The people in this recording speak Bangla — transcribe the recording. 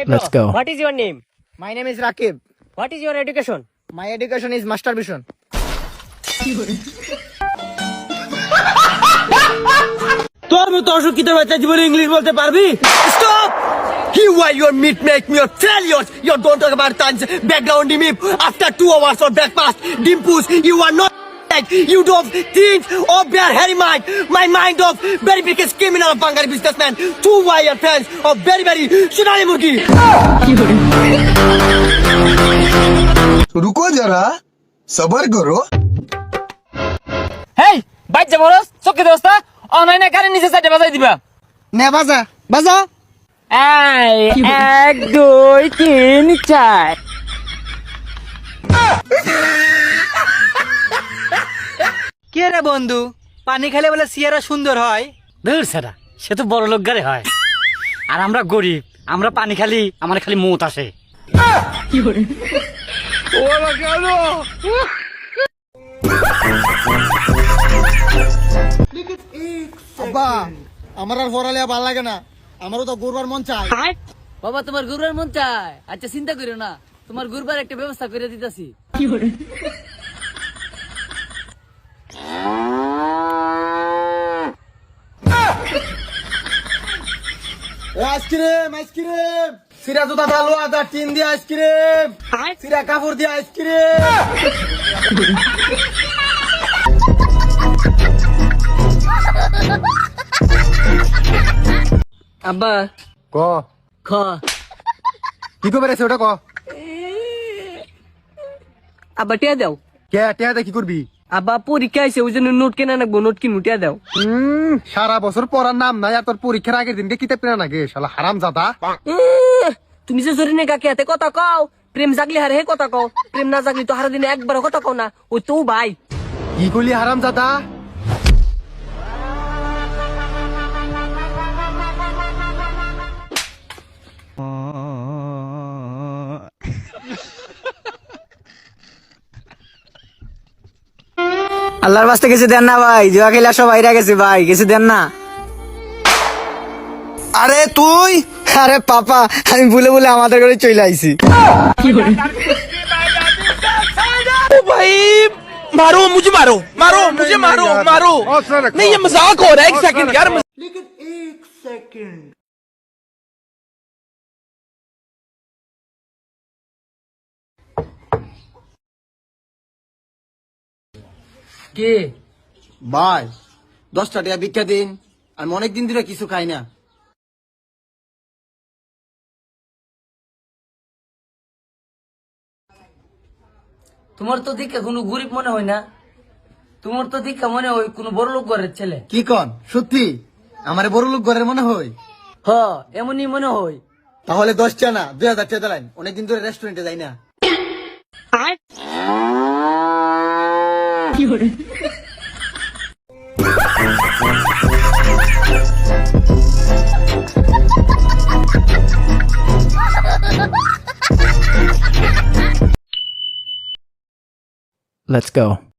Hey, bro. Let's go. What is your name? My name is Rakib. What is your education? My education is masturbation. তোর মতো অশিক্ষিত বাচ্চা জীবনে ইংলিশ বলতে পারবি Stop! You are your meat make me your failures. You don't talk about tons background me after two hours of breakfast. Dimples, you are not like you don't think of bare hairy mind. My mind of very biggest criminal of Bangari businessman. Two wire fans of very very Sunani Murgi. रुको जरा सबर करो হেই বাচ্চা বরস চোখে দোস্তা অনলাইনে কারেন্ট নিচে চারটে বাজাই দিবা নে বাজা বাজা এই এক দুই তিন চার কে রে বন্ধু? পানি খেলে বলে সিয়ারা সুন্দর হয়। ধুর সেটা সে তো বড় লোক গারে হয়। আর আমরা গরিব আমরা পানি খালি আমার খালি মুত আসে আব্বা আমার আর পড়ালে ভালো লাগে না। আমারও তো ঘুরবার মন চায় বাবা তোমার ঘুরবার মন চায় আচ্ছা চিন্তা করিও না। তোমার ঘুরবার একটা ব্যবস্থা করে দিতেছি। Ice cream ice cream. সিরা জুতা ডালো আদা টিন দিয়ে আইসক্রিম। সিরা কাপড় দিয়ে আইসক্রিম। আব্বা। ক। খ। কি কবে রেছে ওটা ক? আব্বা টিয়া দাও। কে? টিয়া কি করবি? আব্বা পরীক্ষা আছে ওই জন্য নোট কেনা নাকবো নোট কিনু টিয়া দাও। হুম সারা বছর পড়ার নাম নাই আর তোর পরীক্ষার আগের দিনকে কিতাব কিনা নাগে শালা হারাম জাদা। তুমি যে জরি কাকে হাতে কথা কও প্রেম জাগলি হারে হে কথা কও প্রেম না জাগলি তো হারা দিনে একবার কথা কও না ওই তো ভাই। কি করলি হারাম জাদা? আল্লাহর বাস্তে কিছু দেন না ভাই জুয়া খেলা সব বাইরে গেছে ভাই কিছু দেন না अरे তুই আরে পাপা আমি ভুলে ভুলে আমাদের ঘরে চলে আইছি भाई मारो मुझे मारो मारो मुझे मारो मारो नहीं ये मजाक हो रहा है एक सेकंड यार কে? ভাই দশটা টাকা ভিক্ষা দিন আমি অনেক দিন ধরে কিছু খাই না। তোমার তো দিকে কোনো গরিব মনে হয় না। তোমার তো দিকে মনে হয় কোনো বড় লোক ঘরের ছেলে। কি কন? সত্যি? আমার বড় লোক ঘরের মনে হয়? হ এমনই মনে হয়। তাহলে দশটা না দুই হাজার টাকা অনেকদিন ধরে রেস্টুরেন্টে যাই না। Let's go.